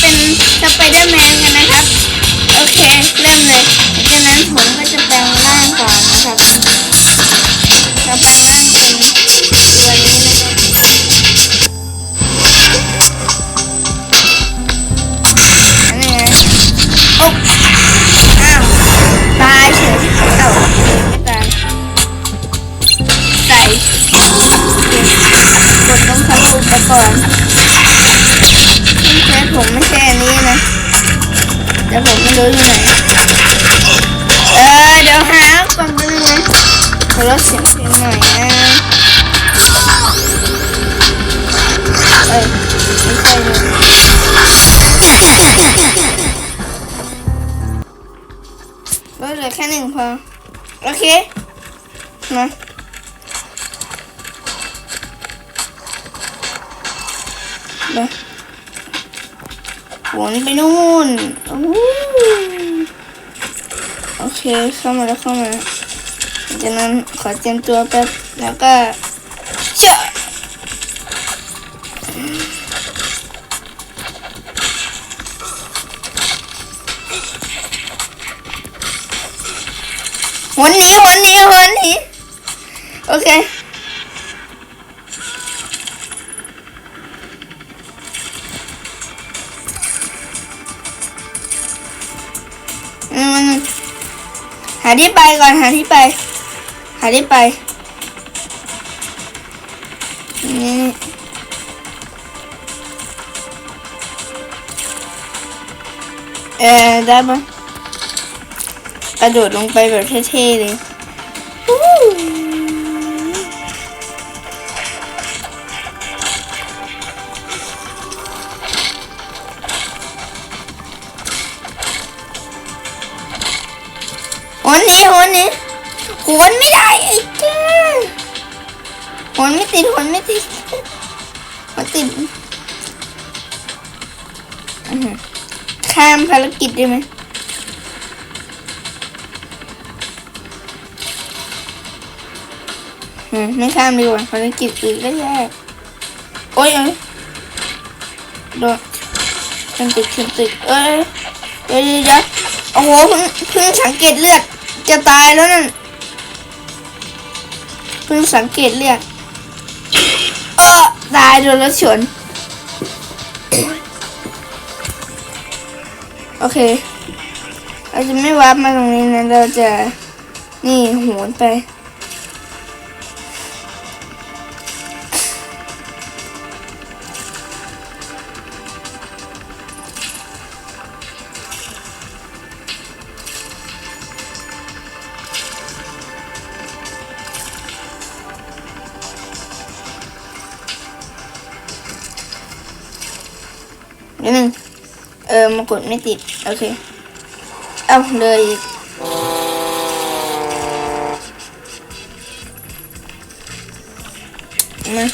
เป็นสไปเดอร์แมน แต่ผมไม่รู้อยู่ไหนเออเดี๋ยวหาก่อนนึงน วนไปนู่นโอเคเข้ามาแล้วเข้ามาจากนั้นขอเตรียมตัวแป๊บแล้วก็เชะวันนี้วันนี้วันนี้โอเคาที่ไปก่อนหาที่ไป หาที่ไปนี่เออได้ปะกระโดดลงไปแบบเท่ๆเลย หัวไม่ได้ไอ้เจ้าหัวไม่ติดหัวไม่ติดหัวติดอือหือข้ามภารกิจได้ไหมอืมไม่ข้ามดีกว่าภารกิจอื่นก็แย่โอ้ยเอ้ยโดนฉันติดฉันติดเอ้ยเดี๋ยวเดี๋ยวโอ้โหเพิ่งเพิ่งสังเกตเลือดจะตายแล้วนั่น เพิ่งสังเกตเลือดเออตายโดนรถชน โอเค เราจะไม่วับมาตรงนี้นะ เราจะ นี่โหนไป ออมากดไม่ติด โอเค เอาเลยอีกมา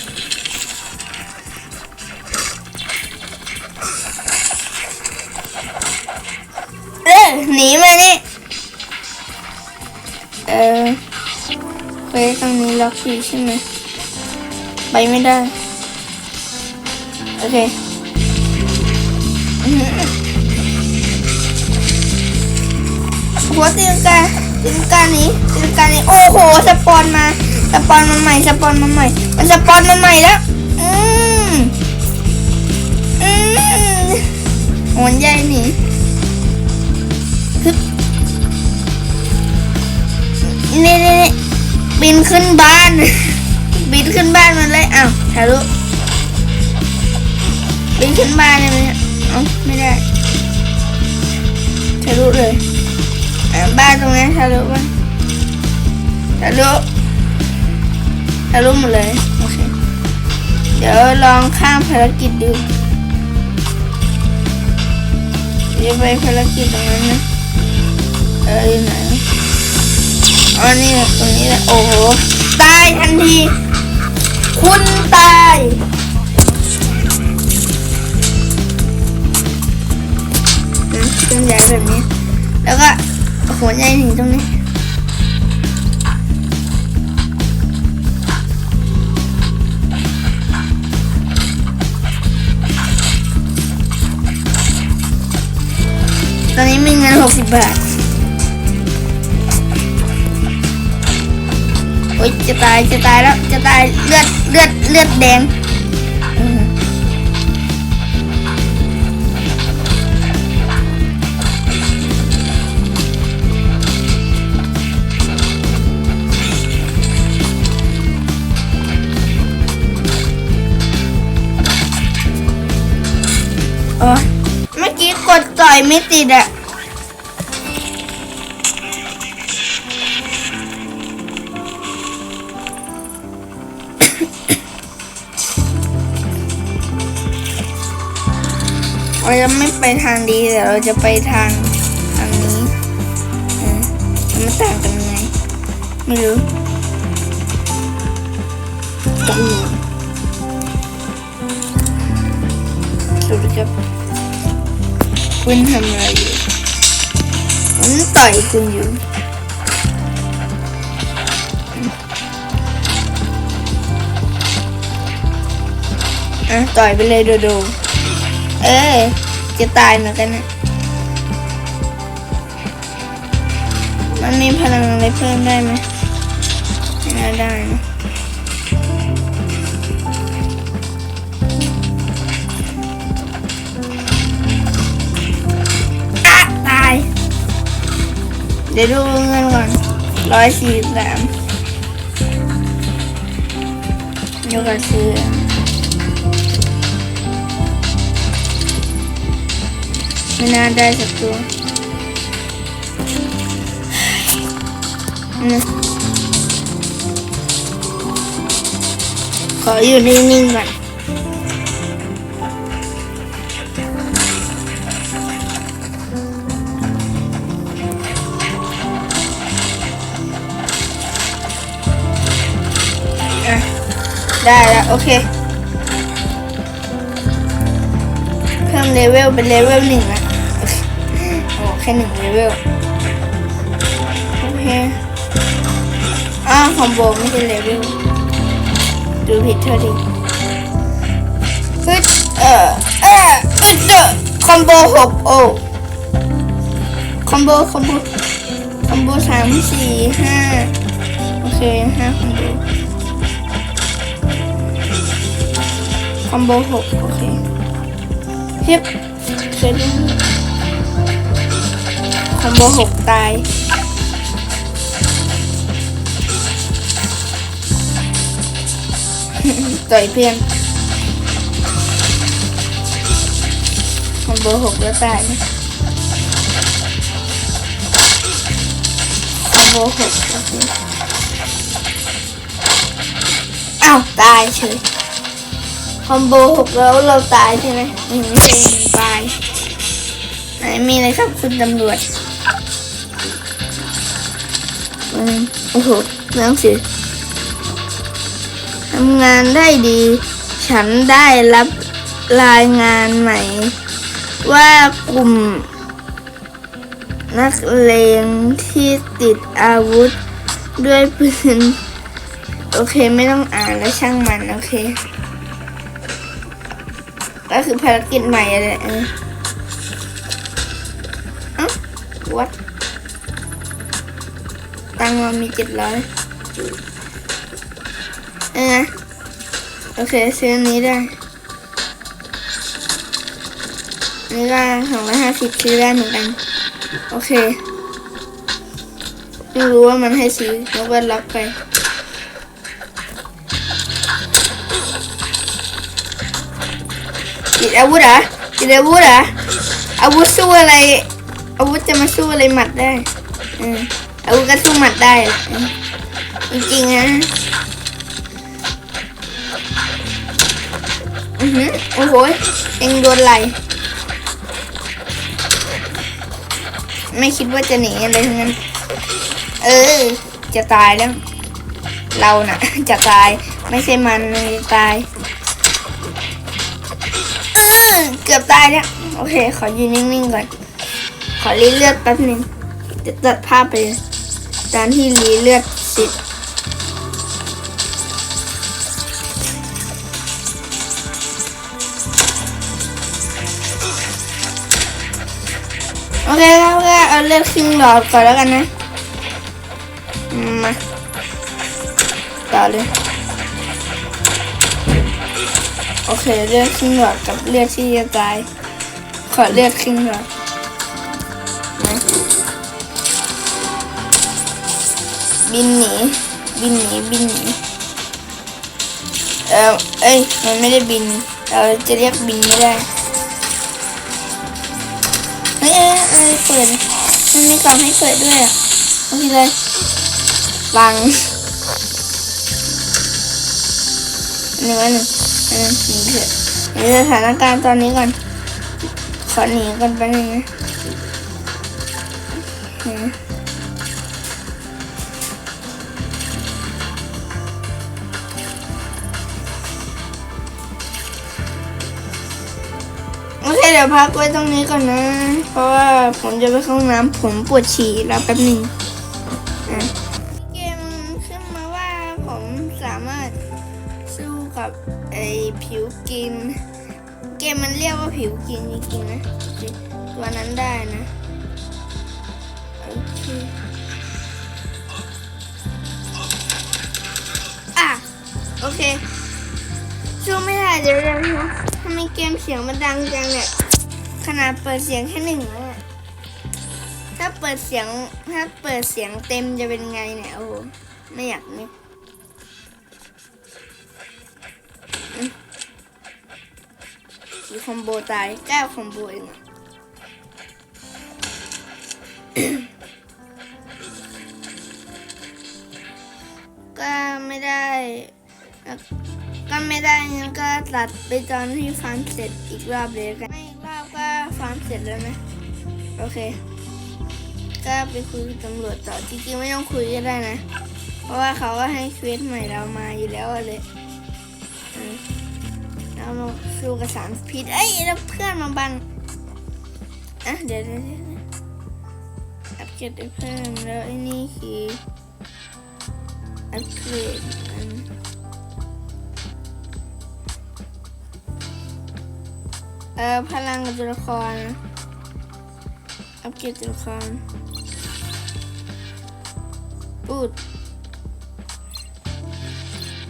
เออหนีมาเนี่เออไปตรงนี้ล็อกอยู่ใช่ไหมไปไม่ได้ โอเค หัวตีลังกาตีลังกานี้ตีลังกานี้โอ้โหสปอนมาสปอนมาใหม่สปอนมาใหม่มันสปอนมาใหม่แล้วอืมอืมโหนใหญ่หนีนี่นี่นี่บินขึ้นบ้าน บินขึ้นบ้านมันเลยอ้าวทะลุบินขึ้นบ้านเลยไหมเนี่ยเอ้าไม่ได้ทะลุเลย บ้านตรงนี้ทะลุป่ะทะลุทะลุหมดเลยโอเคเดี๋ยวลองข้ามภารกิจดูเดี๋ยวไปภารกิจตรงนั้นนะเอออยู่ไหนอ๋อนี่ตรงนี้แหละโอ้โหตายทันทีคุณตายนะเครื่องย้ายแบบนี้ หัวใจหนีตรงนี้ตอนนี้มีเงินหกสิบบาท โอ๊ยจะตายจะตายแล้วจะตายเลือดเลือดเลือดแดง โอ๊ยเมื่อกี้กดต่อยไม่ติดอะเราจะไม่ไปทางดีแต่เราจะไปทางทางนี้เออมันต่างกันยังไงไม่รู้กันสวัสดีครับ คุณทำอะไรอยู่ผมต่อยคุณอยู่อะต่อยไปเลยโดโดเออจะตายเหมือนกันนะมันมีพลังอะไรเพิ่มได้ไหมไม่น่าได้นะอะ เดี๋ยวดูเงินก่อนร้อยสี่สามยกกระซื้อไม่น่าได้สักตัวขออยู่นิ่งๆก่อน ได้แล้วโอเค เพิ่มเลเวลเป็นเลเวลหนึ่งอะโอ้แค่หนึ่งเลเวลโอเคอ้าคอมโบไม่ใช่เลเวลดูผิดเท่าทีฮึดเออเอออึดเดอคอมโบหกโอคอมโบคอมโบคอมโบสามสี่ห้าโอเคห้าคอมโบ คอมโบหกโอเคเฮียเสร็จแล้วคอมโบหกตาย ต่อยเพื่อนคอมโบหกแล้วตายนะคอมโบหกโอเคอ้าว ตายเฉย คอมโบหกแล้วเราตายใช่ไหมอืมไม่ใช่มันตายไหนมีอะไรครับคุณตำรวจอืมโอ้โหหนังสือทำงานได้ดี ฉันได้รับรายงานใหม่ ว่ากลุ่ม นักเลงที่ติดอาวุธด้วยปืน โอเคไม่ต้องอ่านแล้วช่างมัน โอเค ก็คือภารกิจใหม่อะไรเอออ้าวัดตังค์เรามีเจ็ดร้อยเออโอเคซื้ออันนี้ได้นี่ก็สองร้อยห้าสิบซื้อได้เหมือนกัน โอเค ไม่รู้ว่ามันให้ซื้อแล้วก็ล็อกไป ติดอาวุธเหรอติดอาวุธเหรออาวุธสู้อะไร อาวุธจะมาสู้อะไรหมัดได้อออาวุธก็สู้หมัดได้จริงๆนะอือหือโอ้โหเองโดนไหลไม่คิดว่าจะหนีอะไรทั้งนั้น เออ จะตายแล้ว เราน่ะ จะตาย ไม่ใช่มันตาย เกือบตายแล้วโอเค ขอยืนนิ่งๆก่อน ขอรีเลือดแป๊บหนึงจะตัดภาพไปตอนที่รีเลือดสิโอเคครับก็เอาเลือดครึ่งหลอดก่อนแล้วกันนะ มา ต่อเลย อเคเลือดครึ่งหลอดกับเลือดที่จะตาย ขอเลือดครึ่งหลอดบินหนีบินหนีบินหนีเออเอ้ยมันไม่ได้บินเราจะเรียกบินไม่ได้เฮ้ยเอ้ยเอ้ยเปิดมันมีกล่องให้เปิดด้วยอะโอเคเลยบังหนึ่งอันหนึ่ง อันหนีเถอะหนีสถานการณ์ตอนนี้ก่อน ขอหนีก่อนไปบนึงนะโอเคเดี๋ยวพักไว้ตรงนี้ก่อนนะ เพราะว่าผมจะไปเข้าห้องน้ำผมปวดฉี่แล้วแป๊บหนึ่ง กิน เกมมันเรียกว่าผิวกินจริงๆนะตัวนั้นได้นะโอเคอะโอเคสู้ไม่ได้เดี๋ยวเดี๋ยวเดี๋ยวทำไมเกมเสียงมันดังจังเนี่ยขนาดเปิดเสียงแค่หนึ่งแล้วอะถ้าเปิดเสียงถ้าเปิดเสียงเต็มจะเป็นไงเนี่ยโอ้ไม่อยากนึก กี่คอมโบตายเก้าคอมโบเองอะก็ไม่ได้ก็ไม่ได้งั้นก็ตัดไปตอนที่ฟาร์มเสร็จอีกรอบเลยกันไม่อีกรอบก็ฟาร์มเสร็จแล้วนะโอเค ก็ไปคุยกับตำรวจต่อจริงๆไม่ต้องคุยก็ได้นะ เพราะว่าเขาก็ให้เควสใหม่เรามาอยู่แล้วเลยอืม เรามาสู้กับสารพิษเอ้ยแล้วเพื่อนมาบันอะเดี๋ยวเดี๋ยวอัปเกรดเพิ่มแล้วไอ้นี่คืออัปเกรดอันเอ่อพลังกับตัวละครอัปเกรดตัวละครปูด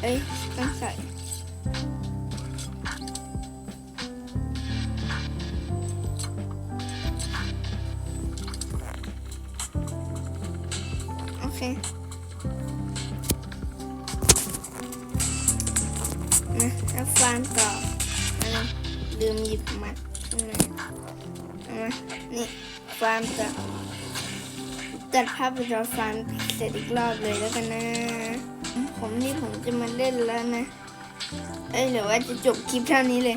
เอ้ยต้องใส่ คนะแล้วฟานต่ออะลืมหยิบมัดตรงไหนเอานี่ฟานต่อตัดภาพไปรอฟานเสร็จอีกรอบเลยแล้วกันนะ ผมนี่ผมจะมาเล่นแล้วนะ เอ้ยหรือว่าจะจบคลิปเท่านี้เลย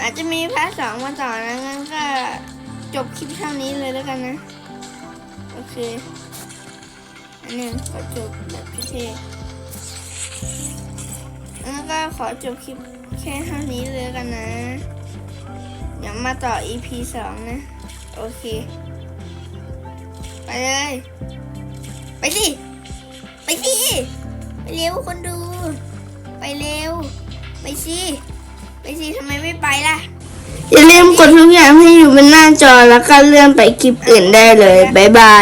อาจจะมีพาร์ทสองมาต่อนะงั้นก็จบคลิปเท่านี้เลยแล้วกันนะ โอเค นนี้ขอจบแบบพิเท่ๆงั้นก็ขอจบคลิปแค่เท่านี้เลยกันนะเดี๋ยวมาต่อ EP สองนะ โอเค ไปเลย ไปสิ ไปสิ ไปเร็วคนดู ไปเร็ว ไปสิ ไปสิทำไมไม่ไปล่ะ อย่าลืมกดทุกอย่างให้อยู่บนหน้าจอแล้วก็เลื่อนไปคลิปอื่นได้เลย บ๊ายบาย